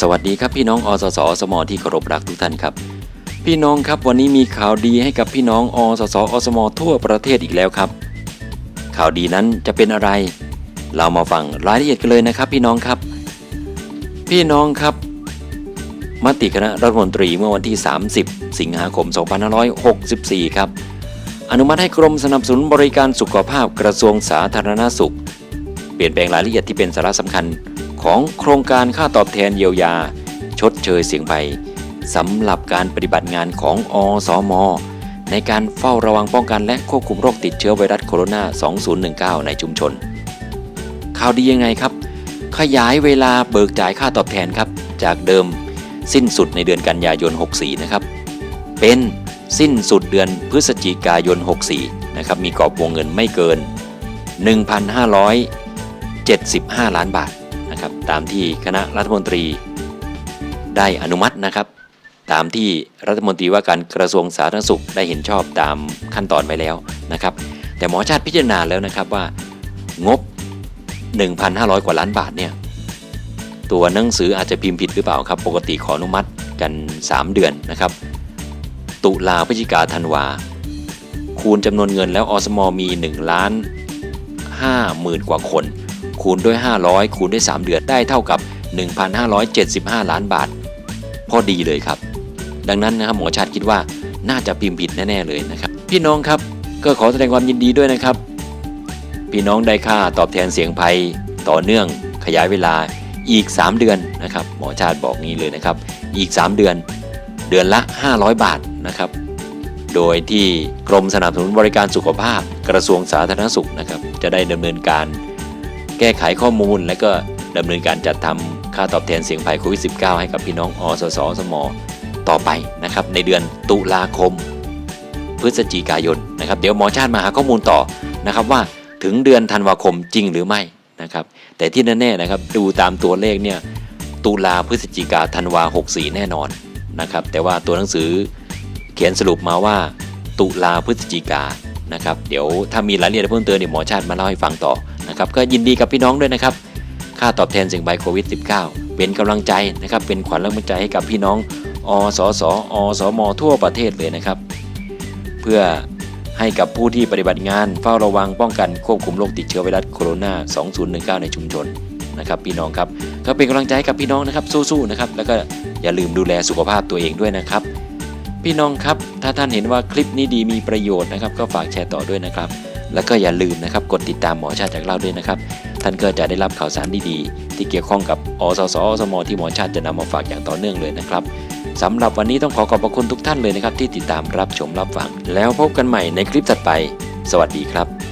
สวัสดีครับพี่น้องอสสอสมที่เคารพรักทุกท่านครับ พี่น้องครับวันนี้มีข่าวดีให้กับพี่น้องอสสอสมทั่วประเทศอีกแล้วครับ ข่าวดีนั้นจะเป็นอะไร เรามาฟังรายละเอียดกันเลยนะครับ พี่น้องครับ พี่น้องครับ มติคณะรัฐมนตรีเมื่อวันที่ 30 สิงหาคม 2564 ครับ อนุมัติให้กรมสนับสนุนบริการสุขภาพกระทรวงสาธารณสุข เปลี่ยนแปลงรายละเอียดที่เป็นสาระสำคัญ ของโครงการค่าตอบแทนเยียวยา ชดเชยเสี่ยงภัยสำหรับการปฏิบัติงานของอสม ในการเฝ้าระวังป้องกันและควบคุมโรคติดเชื้อไวรัสโคโรนา 2019 ในชุมชน ข่าวดียังไงครับ ขยายเวลาเบิกจ่ายค่าตอบแทนครับ จากเดิมสิ้นสุดในเดือนกันยายน 64 นะครับ เป็นสิ้นสุดเดือนพฤศจิกายน 64 นะครับ มีกรอบวงเงินไม่เกิน 1,575 ล้านบาท นะครับตามที่คณะรัฐมนตรีได้อนุมัตินะครับ ตามที่รัฐมนตรีว่าการกระทรวงสาธารณสุขได้เห็นชอบตามขั้นตอนไว้แล้วนะครับ แต่หมอชาติพิจารณาแล้วนะครับว่างบ 1,500 กว่าล้านบาทเนี่ยตัวหนังสืออาจจะพิมพ์ผิดหรือเปล่าครับ ปกติขออนุมัติกัน 3 เดือนนะครับ ตุลาพฤศจิกาธันวา คูณจำนวนเงินแล้วอสมมี1ล้าน5หมื่นกว่าคน คูณด้วย 500 คูณด้วย 3 เดือนได้เท่ากับ 1,575 ล้านบาท พอดีเลยครับ ดังนั้นนะครับหมอชาติคิดว่าน่าจะพิมพ์ผิดแน่ๆเลยนะครับ พี่น้องครับก็ขอแสดงความยินดีด้วยนะครับ พี่น้องได้ค่าตอบแทนเสียงภัยต่อเนื่องขยายเวลาอีก 3 เดือนนะครับ หมอชาติบอกงี้เลยนะครับ อีก 3 เดือน เดือนละ 500 บาทนะครับ โดยที่กรมสนับสนุนบริการสุขภาพกระทรวงสาธารณสุขนะครับ จะได้ดำเนินการ แก้ไขข้อมูล และก็ดำเนินการจัดทำค่าตอบแทนเสียงภัยโควิด -19 ให้กับพี่น้องอสสสมต่อไปนะครับในเดือนตุลาคม พฤศจิกายนนะครับเดี๋ยวหมอชาติมาหาข้อมูลต่อนะครับว่าถึงเดือนธันวาคมจริงหรือไม่นะครับแต่ที่แน่ๆนะครับดูตามตัวเลขเนี่ยตุลาพฤศจิกาธันวา64 แน่นอนนะครับแต่ว่าตัวหนังสือเขียนสรุปมาว่า ตุลาพฤศจิกา นะครับเดี๋ยวถ้ามีรายละเอียดเพิ่มเติมเดี๋ยวหมอชาติมาเล่าให้ฟังต่อนะครับก็ยินดีกับพี่น้องด้วยนะครับ ค่าตอบแทนสิ่งใบโควิด -19 เป็นกำลังใจนะครับเป็นขวัญและกำลังใจให้กับพี่น้องอสสอสมทั่วประเทศเลยนะครับ เพื่อให้กับผู้ที่ปฏิบัติงานเฝ้าระวังป้องกันควบคุมโรคติดเชื้อไวรัสโคโรนา 2019 ในชุมชนนะครับพี่น้องครับก็เป็นกำลังใจให้กับพี่น้องนะครับสู้ๆนะครับแล้วก็อย่าลืมดูแลสุขภาพตัวเองด้วยนะครับ พี่น้องครับ ถ้าท่านเห็นว่าคลิปนี้ดีมีประโยชน์นะครับ ก็ฝากแชร์ต่อด้วยนะครับ แล้วก็อย่าลืมนะครับ กดติดตามหมอชาติจากเราด้วยนะครับ ท่านก็จะได้รับข่าวสารดีๆ ที่เกี่ยวข้องกับอสสอสมที่หมอชาติจะนำมาฝากอย่างต่อเนื่องเลยนะครับสำหรับวันนี้ต้องขอขอบพระคุณทุกท่านเลยนะครับ ที่ติดตามรับชมรับฟัง แล้วพบกันใหม่ในคลิปถัดไป สวัสดีครับ